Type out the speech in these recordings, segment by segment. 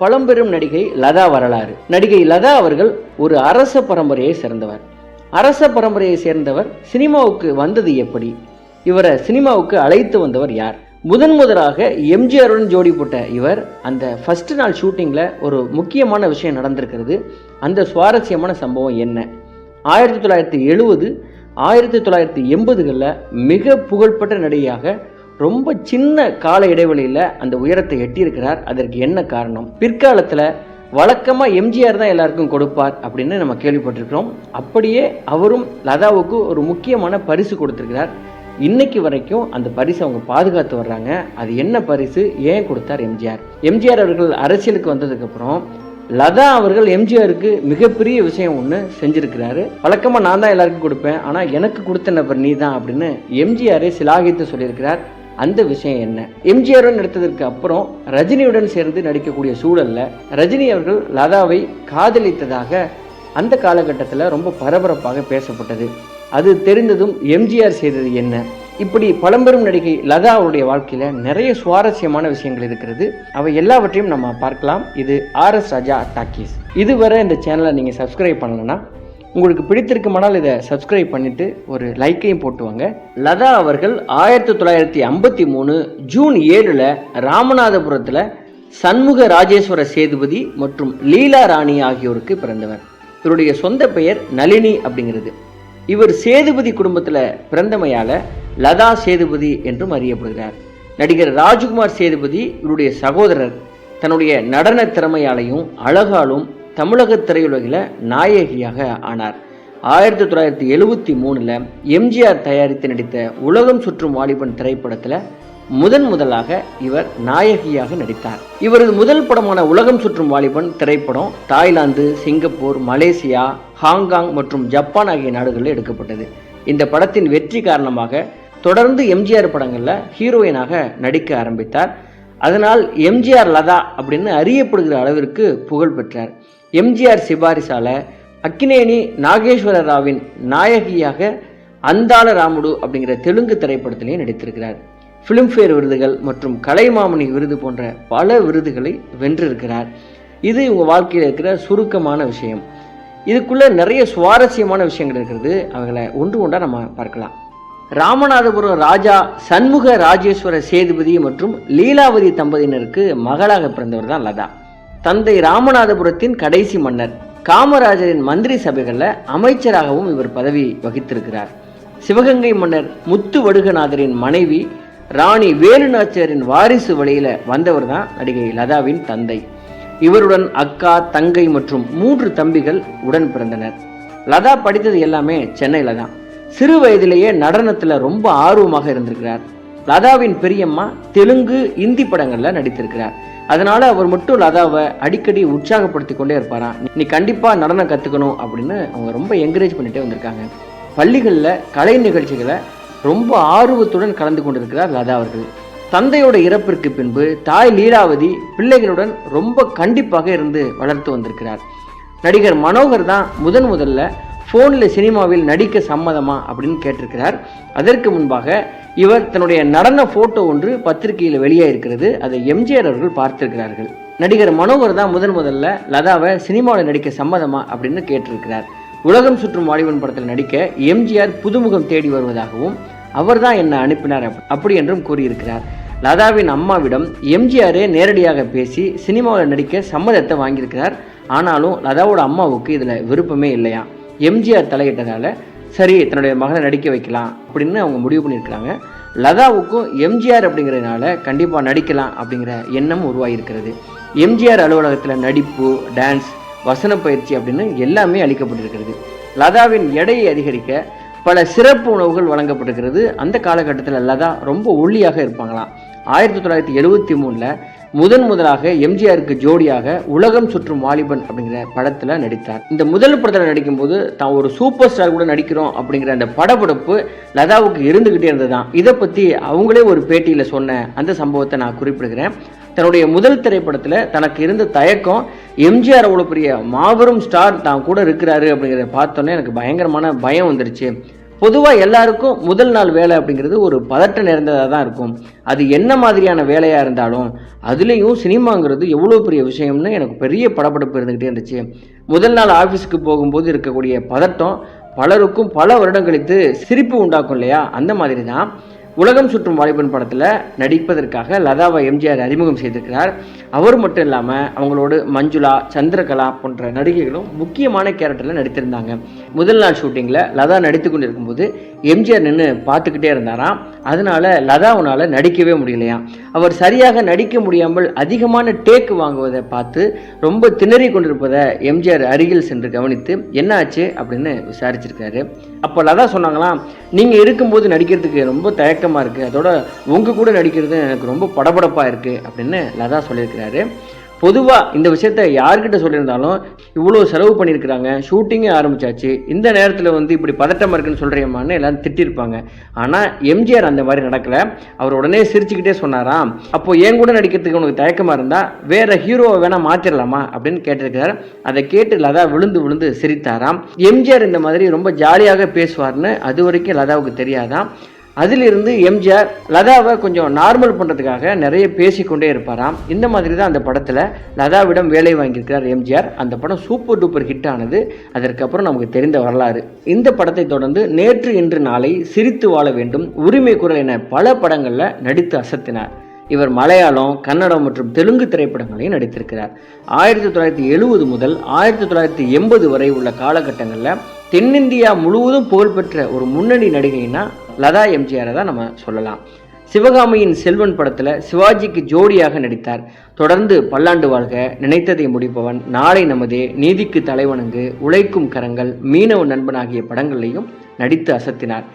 பழம்பெரும் நடிகை லதா வரலாறு. நடிகை லதா அவர்கள் ஒரு அரச பரம்பரையை சேர்ந்தவர். அரச பரம்பரையை சேர்ந்தவர் சினிமாவுக்கு வந்தது எப்படி? இவரை சினிமாவுக்கு அழைத்து வந்தவர் யார்? முதன் முதலாக எம்ஜிஆருடன் ஜோடி போட்ட இவர் அந்த ஃபர்ஸ்ட் நாள் ஷூட்டிங்கில் ஒரு முக்கியமான விஷயம் நடந்திருக்கிறது. அந்த சுவாரஸ்யமான சம்பவம் என்ன? ஆயிரத்தி தொள்ளாயிரத்தி எழுபது ஆயிரத்தி தொள்ளாயிரத்தி எண்பதுகளில் மிக புகழ்பெற்ற நடிகையாக ரொம்ப சின்ன கால இடைவெளியில் அந்த உயரத்தை எட்டியிருக்கிறார். அதற்கு என்ன காரணம்? பிற்காலத்தில் வழக்கமாக எம்ஜிஆர் தான் எல்லாருக்கும் கொடுப்பார் அப்படின்னு நம்ம கேள்விப்பட்டிருக்கிறோம். அப்படியே அவரும் லதாவுக்கு ஒரு முக்கியமான பரிசு கொடுத்துருக்கிறார். இன்னைக்கு வரைக்கும் அந்த பரிசை அவங்க பாதுகாத்து வர்றாங்க. அது என்ன பரிசு? ஏன் கொடுத்தார் எம்ஜிஆர்? எம்ஜிஆர் அவர்கள் அரசியலுக்கு வந்ததுக்கப்புறம் லதா அவர்கள் எம்ஜிஆருக்கு மிகப்பெரிய விஷயம் ஒன்று செஞ்சுருக்கிறாரு. வழக்கமாக நான் தான் எல்லாருக்கும் கொடுப்பேன். ஆனால் எனக்கு கொடுத்த நபர் நீ தான் அப்படின்னு எம்ஜிஆரை சிலாகித்து சொல்லியிருக்கிறார். அந்த விஷயம் என்ன? எம்ஜிஆருடன் நடித்ததற்கு அப்புறம் ரஜினியுடன் சேர்ந்து நடிக்கக்கூடிய சூழல்ல ரஜினி அவர்கள் லதாவை காதலித்ததாக அந்த காலகட்டத்தில் ரொம்ப பரபரப்பாக பேசப்பட்டது. அது தெரிந்ததும் எம்ஜிஆர் செய்தது என்ன? இப்படி பழம்பெரும் நடிகை லதா அவருடைய வாழ்க்கையில நிறைய சுவாரஸ்யமான விஷயங்கள் இருக்கிறது. அவை எல்லாவற்றையும் நம்ம பார்க்கலாம். இது ஆர் எஸ் ராஜா டாக்கீஸ். இதுவரை இந்த சேனலை நீங்கள் சப்ஸ்கிரைப் பண்ணலன்னா உங்களுக்கு பிடித்திருக்குமானால் இதை சப்ஸ்கிரைப் பண்ணிட்டு ஒரு லைக்கையும் போட்டுவாங்க. லதா அவர்கள் ஆயிரத்தி தொள்ளாயிரத்தி ஐம்பத்தி மூணு ஜூன் ஏழில் ராமநாதபுரத்தில் சண்முக ராஜேஸ்வர சேதுபதி மற்றும் லீலா ராணி ஆகியோருக்கு பிறந்தவர். இவருடைய சொந்த பெயர் நளினி அப்படிங்கிறது. இவர் சேதுபதி குடும்பத்தில் பிறந்தமையால் லதா சேதுபதி என்றும் அறியப்படுகிறார். நடிகர் ராஜ்குமார் சேதுபதி இவருடைய சகோதரர் தன்னுடைய நடன திறமையாலையும் அழகாலும் தமிழக திரையுலகில் நாயகியாக ஆனார். ஆயிரத்தி தொள்ளாயிரத்தி எழுவத்தி மூணில் எம்ஜிஆர் தயாரித்து நடித்த உலகம் சுற்றும் வாலிபன் திரைப்படத்தில் முதன் முதலாக இவர் நாயகியாக நடித்தார். இவரது முதல் படமான உலகம் சுற்றும் வாலிபன் திரைப்படம் Thailand Singapore Malaysia Hong Kong மற்றும் ஜப்பான் ஆகிய நாடுகளில் எடுக்கப்பட்டது. இந்த படத்தின் வெற்றி காரணமாக தொடர்ந்து எம்ஜிஆர் படங்களில் ஹீரோயினாக நடிக்க ஆரம்பித்தார். அதனால் எம்ஜிஆர் லதா அப்படின்னு அறியப்படுகிற அளவிற்கு புகழ் பெற்றார். எம்ஜிஆர் சிபாரிசால அக்கினேனி நாகேஸ்வர ராவின் நாயகியாக அந்தாள ராமுடு அப்படிங்கிற தெலுங்கு திரைப்படத்திலையும் நடித்திருக்கிறார். ஃபிலிம்ஃபேர் விருதுகள் மற்றும் கலைமாமணி விருது போன்ற பல விருதுகளை வென்றிருக்கிறார். இது உங்கள் வாழ்க்கையில் இருக்கிற சுருக்கமான விஷயம். இதுக்குள்ளே நிறைய சுவாரஸ்யமான விஷயங்கள் இருக்கிறது. அவங்களை ஒன்று ஒன்றா நம்ம பார்க்கலாம். ராமநாதபுரம் ராஜா சண்முக ராஜேஸ்வர சேதுபதி மற்றும் லீலாவதி தம்பதியினருக்கு மகளாக பிறந்தவர் தான் லதா. தந்தை ராமநாதபுரத்தின் கடைசி மன்னர் காமராஜரின் மந்திரி சபைகளில் அமைச்சராகவும் இவர் பதவி வகித்திருக்கிறார். சிவகங்கை மன்னர் முத்து வடுகநாதரின் மனைவி ராணி வேலுநாச்சியாரின் வாரிசு வழியில் வந்தவர் தான் நடிகை லதாவின் தந்தை. இவருடன் அக்கா தங்கை மற்றும் மூன்று தம்பிகள் உடன் பிறந்தனர். லதா படித்தது எல்லாமே சென்னையில் தான். சிறு வயதிலேயே நடனத்தில் ரொம்ப ஆர்வமாக இருந்திருக்கிறார். லதாவின் பெரியம்மா தெலுங்கு இந்தி படங்கள்ல நடித்திருக்கிறார். அதனால அவர் மட்டும் லதாவை அடிக்கடி உற்சாகப்படுத்தி கொண்டே இருப்பாராம் நீ கண்டிப்பா நடனம் கத்துக்கணும் அப்படின்னு அவங்க ரொம்ப என்கரேஜ் பண்ணிட்டே வந்திருக்காங்க. பள்ளிகளில் கலை நிகழ்ச்சிகளை ரொம்ப ஆர்வத்துடன் கலந்து கொண்டிருக்கிறார் லதா அவர்கள். தந்தையோட இறப்பிற்கு பின்பு தாய் லீலாவதி பிள்ளைகளுடன் ரொம்ப கண்டிப்பாக இருந்து வளர்த்து வந்திருக்கிறார். நடிகர் மனோகர் தான் முதன் முதல்ல ஃபோனில் சினிமாவில் நடிக்க சம்மதமா அப்படின்னு கேட்டிருக்கிறார். அதற்கு முன்பாக இவர் தன்னுடைய நடன போட்டோ ஒன்று பத்திரிகையில் வெளியாயிருக்கிறது. அதை எம்ஜிஆர் அவர்கள் பார்த்திருக்கிறார்கள். நடிகர் மனோகர் தான் முதன் முதல்ல லதாவை சினிமாவில் நடிக்க சம்மதமா அப்படின்னு கேட்டிருக்கிறார். உலகம் சுற்றும் வாலிபன் படத்தில் நடிக்க எம்ஜிஆர் புதுமுகம் தேடி வருவதாகவும் அவர் தான் என்னை அனுப்பினார் அப்படி என்றும் கூறியிருக்கிறார். லதாவின் அம்மாவிடம் எம்ஜிஆரே நேரடியாக பேசி சினிமாவில் நடிக்க சம்மதத்தை வாங்கியிருக்கிறார். ஆனாலும் லதாவோட அம்மாவுக்கு இதில் விருப்பமே இல்லையா எம்ஜிஆர் தலையிட்டதால் சரி தன்னுடைய மகனை நடிக்க வைக்கலாம் அப்படின்னு அவங்க முடிவு பண்ணியிருக்கிறாங்க. லதாவுக்கும் எம்ஜிஆர் அப்படிங்கிறதுனால கண்டிப்பாக நடிக்கலாம் அப்படிங்கிற எண்ணம் உருவாகியிருக்கிறது. எம்ஜிஆர் அலுவலகத்தில் நடிப்பு டான்ஸ் வசன பயிற்சி அப்படின்னு எல்லாமே அளிக்கப்பட்டிருக்கிறது. லதாவின் எடையை அதிகரிக்க பல சிறப்பு உணவுகள் வழங்கப்பட்டிருக்கிறது. அந்த காலகட்டத்தில் லதா ரொம்ப ஒல்லியாக இருப்பாங்களாம். ஆயிரத்தி தொள்ளாயிரத்தி எழுபத்தி மூணில் முதன் முதலாக எம்ஜிஆருக்கு ஜோடியாக உலகம் சுற்றும் வாலிபன் அப்படிங்கிற படத்தில் நடித்தார். இந்த முதல் படத்தில் நடிக்கும் போது தான் ஒரு சூப்பர் ஸ்டார் கூட நடிக்கிறோம் அப்படிங்கிற அந்த படப்பிடிப்பு லதாவுக்கு இருந்துகிட்டே இருந்ததுதான். இதை பற்றி அவங்களே ஒரு பேட்டியில் சொன்ன அந்த சம்பவத்தை நான் குறிப்பிடுகிறேன். தன்னுடைய முதல் திரைப்படத்தில் தனக்கு இருந்த தயக்கம் எம்ஜிஆர் அவ்வளோ பெரிய மாபெரும் ஸ்டார் தான் கூட இருக்கிறாரு அப்படிங்கிறத பார்த்தோன்னே எனக்கு பயங்கரமான பயம் வந்துருச்சு. பொதுவாக எல்லாருக்கும் முதல் நாள் வேலை அப்படிங்கிறது ஒரு பதட்டம் நிறைந்ததாக தான் இருக்கும். அது என்ன மாதிரியான வேலையாக இருந்தாலும் அதுலேயும் சினிமாங்கிறது எவ்வளோ பெரிய விஷயம்னு எனக்கு பெரிய படப்படப்பு இருந்துக்கிட்டே இருந்துச்சு. முதல் நாள் ஆஃபீஸுக்கு போகும்போது இருக்கக்கூடிய பதட்டம் பலருக்கும் பல வருடம் கழித்து சிரிப்பு உண்டாக்கும் இல்லையா? அந்த மாதிரி தான். உலகம் சுற்றும் வாலிபன் படத்தில் நடிப்பதற்காக லதாவை எம்ஜிஆர் அறிமுகம் செய்திருக்கிறார். அவர் மட்டும் இல்லாமல் அவங்களோடு மஞ்சுளா சந்திரகலா போன்ற நடிகைகளும் முக்கியமான கேரக்டரில் நடித்திருந்தாங்க. முதல் நாள் ஷூட்டிங்கில் லதா நடித்து கொண்டு இருக்கும்போது எம்ஜிஆர் நின்று பார்த்துக்கிட்டே இருந்தாராம். அதனால லதாவுனால் நடிக்கவே முடியலையாம் அவர் சரியாக நடிக்க முடியாமல் அதிகமான டேக் வாங்குவதை பார்த்து ரொம்ப திணறி கொண்டிருப்பதை எம்ஜிஆர் அருகில் சென்று கவனித்து என்ன ஆச்சு? அப்படின்னு விசாரிச்சிருக்காரு. அப்போ லதா சொன்னாங்களாம் நீங்கள் இருக்கும்போது நடிக்கிறதுக்கு ரொம்ப தயக்கமாக இருக்குது அதோட உங்கள் கூட நடிக்கிறது எனக்கு ரொம்ப படபடப்பாக இருக்குது அப்படின்னு லதா சொல்லியிருக்கிறாரு. பொதுவாக இந்த விஷயத்த யார்கிட்ட சொல்லியிருந்தாலும் இவ்வளோ செலவு பண்ணியிருக்கிறாங்க ஷூட்டிங்கே ஆரம்பிச்சாச்சு இந்த நேரத்தில் வந்து இப்படி பதட்டமாக இருக்குன்னு சொல்கிறியம்மான்னு எல்லாரும் திட்டிருப்பாங்க ஆனால் எம்ஜிஆர் அந்த மாதிரி நடக்கலை. அவர் உடனே சிரிச்சுக்கிட்டே சொன்னாராம் அப்போ என் கூட நடிக்கிறதுக்கு உனக்கு தயக்கமாக இருந்தால் வேறு ஹீரோவை வேணால் மாற்றிடலாமா அப்படின்னு கேட்டிருக்கிறார் அதை கேட்டு லதா விழுந்து விழுந்து சிரித்தாராம். எம்ஜிஆர் இந்த மாதிரி ரொம்ப ஜாலியாக பேசுவார்னு அது வரைக்கும் லதாவுக்கு தெரியாதாம். அதிலிருந்து எம்ஜிஆர் லதாவை கொஞ்சம் நார்மல் பண்ணுறதுக்காக நிறைய பேசிக்கொண்டே இருப்பாராம். இந்த மாதிரி தான் அந்த படத்தில் லதாவிடம் வேலை வாங்கியிருக்கிறார் எம்ஜிஆர். அந்த படம் சூப்பர் டூப்பர் ஹிட் ஆனது. அதற்கப்புறம் நமக்கு தெரிந்த வரலாறு. இந்த படத்தை தொடர்ந்து நேற்று இன்று நாளை சிரித்து வாழ வேண்டும். உரிமை குரல் என பல படங்களில் நடித்து அசத்தினார். இவர் மலையாளம் கன்னடம் மற்றும் தெலுங்கு திரைப்படங்களையும் நடித்திருக்கிறார். ஆயிரத்தி தொள்ளாயிரத்தி எழுபது முதல் ஆயிரத்தி தொள்ளாயிரத்தி எண்பது வரை உள்ள காலகட்டங்களில் தென்னிந்தியா முழுவதும் புகழ்பெற்ற ஒரு முன்னணி நடிகைனா லதா எம்ஜிஆரை தான் நம்ம சொல்லலாம். சிவகாமியின் செல்வன் படத்தில் சிவாஜிக்கு ஜோடியாக நடித்தார். தொடர்ந்து பல்லாண்டு வாழ்க நினைத்ததை முடிப்பவன் நாளை நமதே நீதிக்கு தலைவணங்கு உழைக்கும் கரங்கள் மீனவ நண்பன் ஆகிய படங்களையும் நடித்து அசத்தினார்.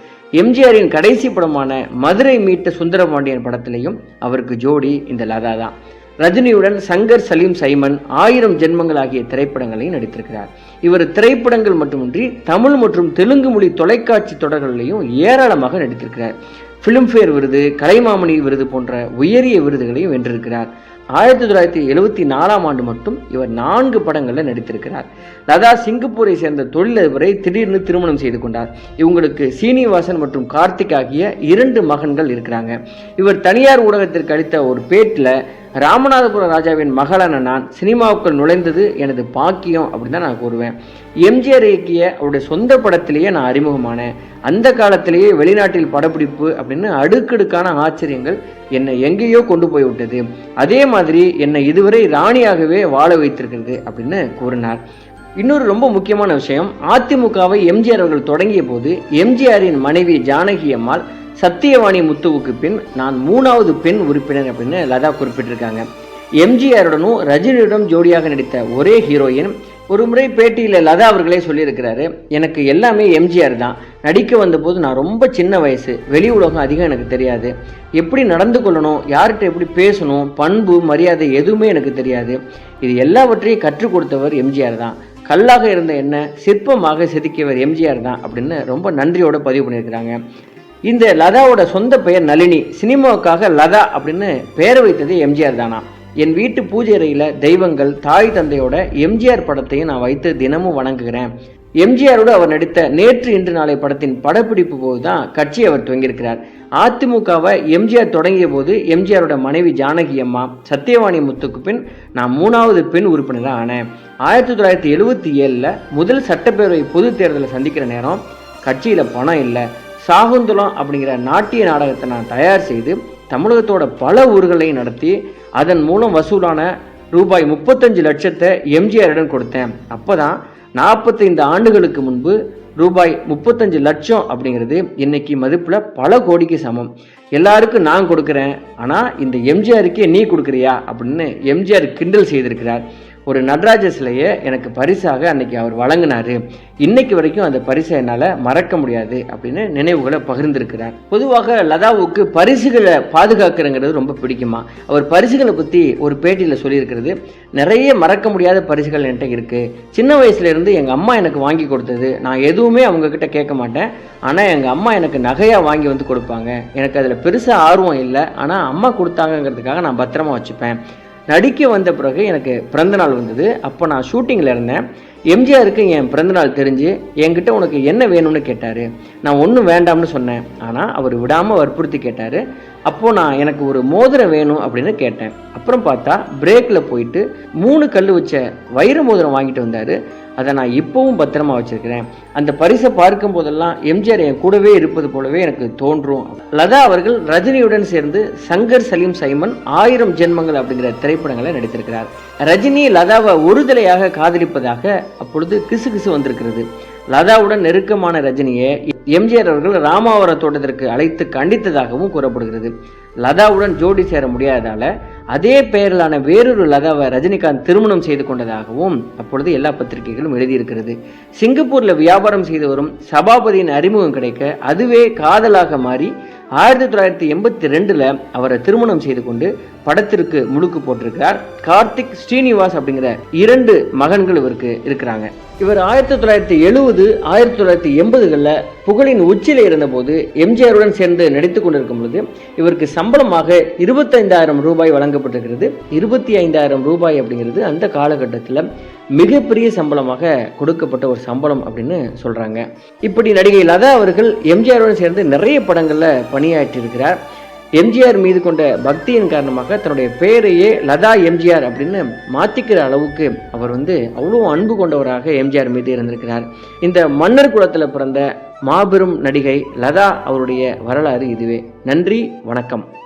எம்ஜிஆரின் கடைசி படமான மதுரை மீட்ட சுந்தரபாண்டியன் படத்திலையும் அவருக்கு ஜோடி இந்த லதா தான். ரஜினியுடன் சங்கர் சலீம் சைமன் ஆயிரம் ஜென்மங்கள் ஆகிய திரைப்படங்களையும் நடித்திருக்கிறார். இவர் திரைப்படங்கள் மட்டுமின்றி தமிழ் மற்றும் தெலுங்கு மொழி தொலைக்காட்சி தொடர்களிலையும் ஏராளமாக நடித்திருக்கிறார். ஃபிலிம்ஃபேர் விருது கலைமாமணி விருது போன்ற உயரிய விருதுகளையும் வென்றிருக்கிறார். ஆயிரத்தி தொள்ளாயிரத்தி எழுபத்தி நாலாம் ஆண்டு மட்டும் இவர் நான்கு படங்களில் நடித்திருக்கிறார். லதா சிங்கப்பூரை சேர்ந்த தொழிலதிபரை திடீர்னு திருமணம் செய்து கொண்டார். இவங்களுக்கு சீனிவாசன் மற்றும் கார்த்திக் ஆகிய இரண்டு மகன்கள் இருக்கிறாங்க. இவர் தனியார் ஊடகத்திற்கு அளித்த ஒரு பேட்டில் ராமநாதபுர ராஜாவின் மகளான நான் சினிமாவுக்குள் நுழைந்தது எனது பாக்கியம் அப்படின்னு தான் நான் கூறுவேன். எம்ஜிஆர் இயக்கிய அவருடைய சொந்த படத்திலேயே நான் அறிமுகமானேன். அந்த காலத்திலேயே வெளிநாட்டில் படப்பிடிப்பு அப்படின்னு அடுக்கடுக்கான ஆச்சரியங்கள் என்னை எங்கேயோ கொண்டு போய் விட்டது அதே மாதிரி என்னை இதுவரை ராணியாகவே வாழ வைத்திருக்கிறது அப்படின்னு கூறினார். இன்னொரு ரொம்ப முக்கியமான விஷயம் அதிமுகவை எம்ஜிஆர் அவர்கள் தொடங்கிய போது எம்ஜிஆரின் மனைவி ஜானகி அம்மாள் சத்தியவாணி முத்துவுக்கு பின் நான் மூணாவது பெண் உறுப்பினர் அப்படின்னு லதா குறிப்பிட்டிருக்காங்க. எம்ஜிஆருடனும் ரஜினியுடன் ஜோடியாக நடித்த ஒரே ஹீரோயின் ஒரு முறை பேட்டியில் லதா அவர்களே சொல்லியிருக்கிறாரு எனக்கு எல்லாமே எம்ஜிஆர் தான். நடிக்க வந்தபோது நான் ரொம்ப சின்ன வயசு வெளி உலகம் அதிகம் எனக்கு தெரியாது. எப்படி நடந்து கொள்ளணும் யார்கிட்ட எப்படி பேசணும் பண்பு மரியாதை எதுவுமே எனக்கு தெரியாது. இது எல்லாவற்றையும் கற்றுக் கொடுத்தவர் எம்ஜிஆர் தான். கல்லாக இருந்த என்ன சிற்பமாக செதுக்கியவர் எம்ஜிஆர் தான் அப்படின்னு ரொம்ப நன்றியோட பதிவு பண்ணியிருக்கிறாங்க. இந்த லதாவோட சொந்த பெயர் நளினி சினிமாவுக்காக லதா அப்படின்னு பெயர் வைத்தது எம்ஜிஆர் தானா? என் வீட்டு பூஜை அறையில் தெய்வங்கள் தாய் தந்தையோட எம்ஜிஆர் படத்தையும் நான் வைத்து தினமும் வணங்குகிறேன். எம்ஜிஆரோடு அவர் நடித்த நேற்று இன்று நாளை படத்தின் படப்பிடிப்பு போது தான் கட்சி அவர் துவங்கியிருக்கிறார். அதிமுகவை எம்ஜிஆர் தொடங்கிய போது எம்ஜிஆரோட மனைவி ஜானகி அம்மா சத்தியவாணி முத்துக்கு பின் நான் மூணாவது பெண் உறுப்பினராக ஆனேன். ஆயிரத்தி தொள்ளாயிரத்தி எழுபத்தி ஏழில் முதல் சட்டப்பேரவை பொது தேர்தலை சந்திக்கிற நேரம் கட்சியில் பணம் இல்லை சாகுந்தலம் அப்படிங்கிற நாட்டிய நாடகத்தை நான் தயார் செய்து தமிழகத்தோட பல ஊர்களையும் நடத்தி அதன் மூலம் வசூலான ரூபாய் முப்பத்தஞ்சு லட்சத்தை எம்ஜிஆரிடம் கொடுத்தேன். அப்போ தான் நாற்பத்தைந்து ஆண்டுகளுக்கு முன்பு ரூபாய் முப்பத்தஞ்சு லட்சம் அப்படிங்கிறது இன்னைக்கு மதிப்பில் பல கோடிக்கு சமம். எல்லாருக்கும் நான் கொடுக்குறேன் ஆனால் இந்த எம்ஜிஆருக்கே நீ கொடுக்குறியா அப்படின்னு எம்ஜிஆர் கிண்டல் செய்திருக்கிறார். ஒரு நடராஜ சிலையை எனக்கு பரிசாக அன்னைக்கு அவர் வழங்கினாரு. இன்னைக்கு வரைக்கும் அந்த பரிசை என்னால் மறக்க முடியாது அப்படின்னு நினைவுகளை பகிர்ந்திருக்கிறார். பொதுவாக லதாவுக்கு பரிசுகளை பாதுகாக்கிறங்கிறது ரொம்ப பிடிக்குமா? அவர் பரிசுகளை பற்றி ஒரு பேட்டியில் சொல்லியிருக்கிறது நிறைய மறக்க முடியாத பரிசுகள் என்கிட்ட இருக்குது சின்ன வயசுலேருந்து எங்கள் அம்மா எனக்கு வாங்கி கொடுத்தது. நான் எதுவுமே அவங்கக்கிட்ட கேட்க மாட்டேன். ஆனால் எங்கள் அம்மா எனக்கு நகையாக வாங்கி வந்து கொடுப்பாங்க. எனக்கு அதில் பெருசாக ஆர்வம் இல்லை. ஆனால் அம்மா கொடுத்தாங்கங்கிறதுக்காக நான் பத்திரமா வச்சுப்பேன். நடிக்க வந்த பிறகு எனக்கு பிறந்தநாள் வந்தது. அப்போ நான் ஷூட்டிங்கில் இருந்தேன். எம்ஜிஆருக்கு என் பிறந்தநாள் தெரிஞ்சு என்கிட்ட உனக்கு என்ன வேணும்னு கேட்டார். நான் ஒன்றும் வேண்டாம்னு சொன்னேன். ஆனால் அவர் விடாமல் வற்புறுத்தி கேட்டார். அப்போது நான் எனக்கு ஒரு மோதிரம் வேணும் அப்படின்னு கேட்டேன். அப்புறம் பார்த்தா பிரேக்கில் போயிட்டு மூணு கல் வச்ச வைர மோதிரம் வாங்கிட்டு வந்தார். அதை நான் இப்போவும் பத்திரமா வச்சிருக்கிறேன். அந்த பரிசை பார்க்கும் போதெல்லாம் எம்ஜிஆர் என் கூடவே இருப்பது போலவே எனக்கு தோன்றும். லதா அவர்கள் ரஜினியுடன் சேர்ந்து சங்கர் சலீம் சைமன் ஆயிரம் ஜென்மங்கள் அப்படிங்கிற திரைப்படங்களை நடித்திருக்கிறார். ரஜினி லதாவை ஒருதலையாக காதலிப்பதாக அப்பொழுது கிசு கிசு வந்திருக்கிறது. லதாவுடன் நெருக்கமான ரஜினியை எம்ஜிஆர் அவர்கள் ராமாவரம் தோட்டத்திற்கு அழைத்து கண்டித்ததாகவும் கூறப்படுகிறது. லதாவுடன் ஜோடி சேர முடியாததால அதே பெயரிலான வேறொரு லதாவை ரஜினிகாந்த் திருமணம் செய்து கொண்டதாகவும் அப்பொழுது எல்லா பத்திரிகைகளும் எழுதியிருக்கிறது. சிங்கப்பூரில் வியாபாரம் செய்து வரும் சபாபதியின் அறிமுகம் கிடைக்க அதுவே காதலாக மாறி ஆயிரத்தி தொள்ளாயிரத்தி எண்பத்தி ரெண்டில் அவரை திருமணம் செய்து கொண்டு படத்திற்கு முழுக்கு போட்டிருக்கிறார். கார்த்திக் ஸ்ரீனிவாஸ் அப்படிங்கிற இரண்டு மகன்கள் இவருக்கு இருக்கிறாங்க. இவர் ஆயிரத்தி தொள்ளாயிரத்தி எழுபது ஆயிரத்தி தொள்ளாயிரத்தி எண்பதுகளில் புகழின் உச்சியில் இருந்தபோது எம்ஜிஆருடன் சேர்ந்து நடித்து கொண்டிருக்கும் பொழுது இவருக்கு சம்பளமாக இருபத்தைந்தாயிரம் ரூபாய் வழங்கப்பட்டிருக்கிறது. இருபத்தி ஐந்தாயிரம் ரூபாய் அப்படிங்கிறது அந்த காலகட்டத்தில் மிகப்பெரிய சம்பளமாக கொடுக்கப்பட்ட ஒரு சம்பளம் அப்படின்னு சொல்கிறாங்க இப்படி நடிகை லதா அவர்கள் எம்ஜிஆருடன் சேர்ந்து நிறைய படங்களில் பணியாற்றி இருக்கிறார் எம்ஜிஆர் மீது கொண்ட பக்தியின் காரணமாக தன்னுடைய பெயரையே லதா எம்ஜிஆர் அப்படின்னு மாற்றிக்கிற அளவுக்கு அவர் வந்து அவ்வளோ அன்பு கொண்டவராக எம்ஜிஆர் மீது இருந்திருக்கிறார். இந்த மன்னர் குலத்தில் பிறந்த மாபெரும் நடிகை லதா அவருடைய வரலாறு இதுவே. நன்றி வணக்கம்.